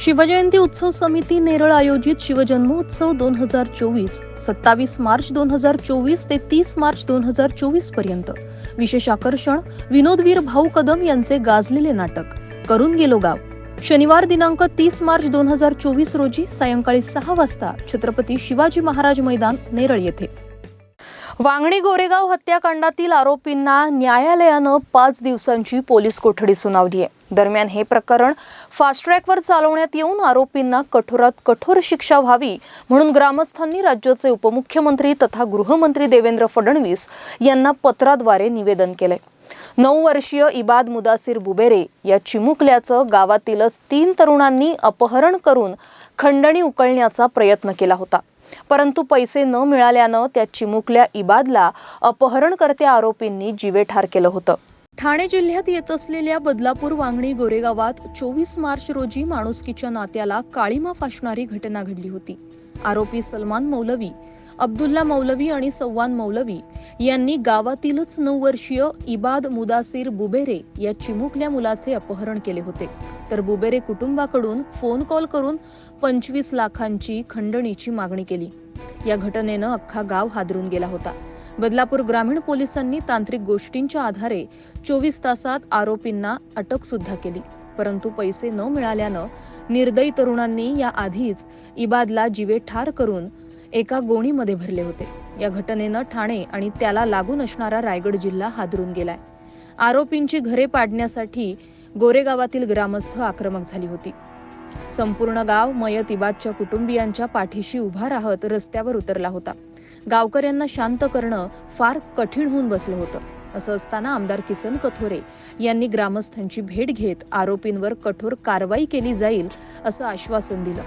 शिवजयंती उत्सव समिती नेरळ आयोजित शिवजन्मोत्सव दोन हजार चोवीस सत्तावीस मार्च दोन हजार चोवीस ते तीस मार्च दोन हजार चोवीसपर्यंत. विशेष आकर्षण विनोदवीर भाऊ कदम यांचे गाजलेले नाटक करून गेलो गाव. शनिवार दिनांक तीस मार्च दोन हजार चोवीस रोजी सायंकाळी सहा वाजता छत्रपती शिवाजी महाराज मैदान नेरळ येथे. वांगणी गोरेगाव हत्याकांडातील आरोपींना न्यायालयानं पाच दिवसांची पोलीस कोठडी सुनावली आहे. दरम्यान हे प्रकरण फास्ट ट्रॅकवर चालवण्यात येऊन आरोपींना कठोरात कठोर शिक्षा व्हावी म्हणून ग्रामस्थांनी राज्याचे उपमुख्यमंत्री तथा गृहमंत्री देवेंद्र फडणवीस यांना पत्राद्वारे निवेदन केलंय. नऊ वर्षीय इबाद मुदासिर बुबेरे या चिमुकल्याचं गावातीलच तीन तरुणांनी अपहरण करून खंडणी उकळण्याचा प्रयत्न केला होता. परंतु पैसे न मिळाल्यानं त्या चिमुकल्या इबादला अपहरणकर्त्या आरोपींनी जीवेठार केलं होतं. ठाणे जिल्ह्यात येत असलेल्या बदलापूर वांगणी गोरेगावात चोवीस मार्च रोजी माणुसकीच्या नात्याला काळीमा फासणारी घटना घडली होती. आरोपी सलमान मौलवी अब्दुल्ला मौलवी आणि सव्वान मौलवी यांनी गावातीलच नऊ वर्षीय इबाद मुदासिर बुबेरे या चिमुकल्या मुलाचे अपहरण केले होते. तर बुबेरे कुटुंबाकडून फोन कॉल करून पंचवीस लाखांची खंडणीची मागणी केली. या घटनेनं अख्खा गाव हादरून गेला होता. बदलापूर ग्रामीण पोलिसांनी तांत्रिक गोष्टींच्या आधारे चोवीस तासात आरोपींना अटक सुद्धा केली. परंतु पैसे न मिळाल्यानं निर्दयी तरुणांनी या आधीच इबादला जीवे ठार करून एका गोणीमध्ये भरले होते. या घटनेनं ठाणे आणि त्याला लागून असणारा रायगड जिल्हा हादरून गेलाय. आरोपींची घरे पाडण्यासाठी गोरेगावातील ग्रामस्थ आक्रमक झाली होती. संपूर्ण गाव मयत इबादच्या कुटुंबियांच्या पाठीशी उभा राहत रस्त्यावर उतरला होता. गावकऱ्यांना शांत करणं फार कठीण होऊन बसलं होतं. असं असताना आमदार किसन कथोरे यांनी ग्रामस्थांची भेट घेत आरोपींवर कठोर कारवाई केली जाईल असं आश्वासन दिलं.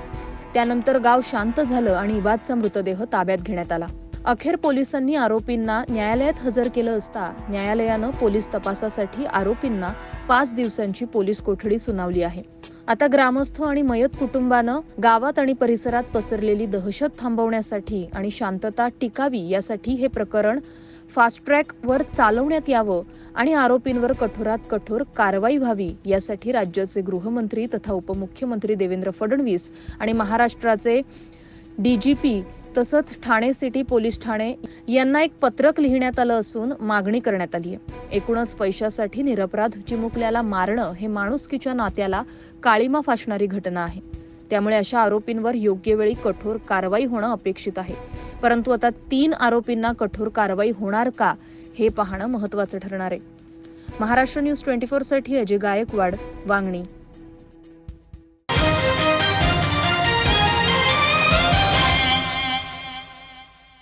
त्यानंतर गाव शांत झालं आणि इबादचा मृतदेह ताब्यात घेण्यात आला. अखेर पोलिसांनी आरोपींना न्यायालयात हजर केलं असता न्यायालयानं पोलीस तपासासाठी आरोपींना पाच दिवसांची पोलीस कोठडी सुनावली आहे. आता ग्रामस्थ आणि मयत कुटुंबानं गावात आणि परिसरात पसरलेली दहशत थांबवण्यासाठी आणि शांतता टिकावी यासाठी हे प्रकरण फास्ट ट्रॅकवर चालवण्यात यावं आणि आरोपींवर कठोरात कठोर कारवाई व्हावी यासाठी राज्याचे गृहमंत्री तथा उपमुख्यमंत्री देवेंद्र फडणवीस आणि महाराष्ट्राचे डीजीपी तसंच ठाणे सिटी पोलीस ठाणे यांना एक पत्रक लिहिण्यात आलं असून मागणी करण्यात आली आहे. एकूणच पैशासाठी निरपराध चिमुकल्याला मारणं हे माणुसकीच्या नात्याला काळीमा फासणारी घटना आहे. त्यामुळे अशा आरोपींवर योग्य वेळी कठोर कारवाई होणं अपेक्षित आहे. परंतु आता तीन आरोपींना कठोर कारवाई होणार का हे पाहणं महत्वाचं ठरणार आहे. महाराष्ट्र न्यूज ट्वेंटी फोरसाठी अजय गायकवाड वांगणी.